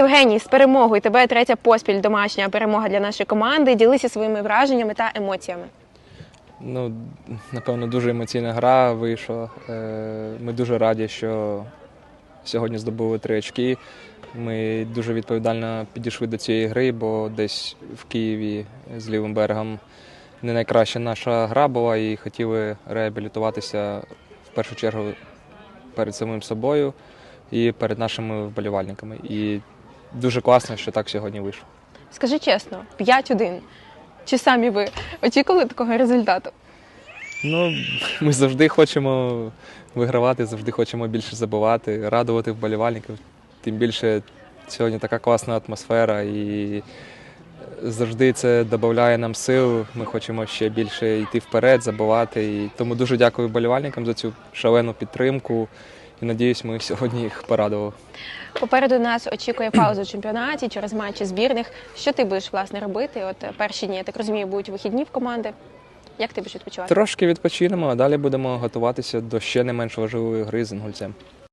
Євгеній, з перемогою тебе третя поспіль домашня перемога для нашої команди. Ділися своїми враженнями та емоціями. Ну, напевно, дуже емоційна гра вийшла. Е, Ми дуже раді, що сьогодні здобули три очки. Ми дуже відповідально підійшли до цієї гри, бо десь в Києві з лівим берегом не найкраща наша гра була і хотіли реабілітуватися в першу чергу перед самим собою і перед нашими вболівальниками. І дуже класно, що так сьогодні вийшло. Скажи чесно, 5-1. Чи самі ви очікували такого результату? Ну, ми завжди хочемо вигравати, завжди хочемо більше забивати, радувати вболівальників. Тим більше сьогодні така класна атмосфера і завжди це додає нам сил. Ми хочемо ще більше йти вперед, забивати. І тому дуже дякую вболівальникам за цю шалену підтримку. І надіюсь, ми сьогодні їх порадували. Попереду нас очікує пауза у чемпіонаті через матчі збірних. Що ти будеш власне робити? От е, перші дні, я так розумію, будуть вихідні в команди. Як ти будеш відпочивати? Трошки відпочинемо, а далі будемо готуватися до ще не менш важливої гри з інгульцем.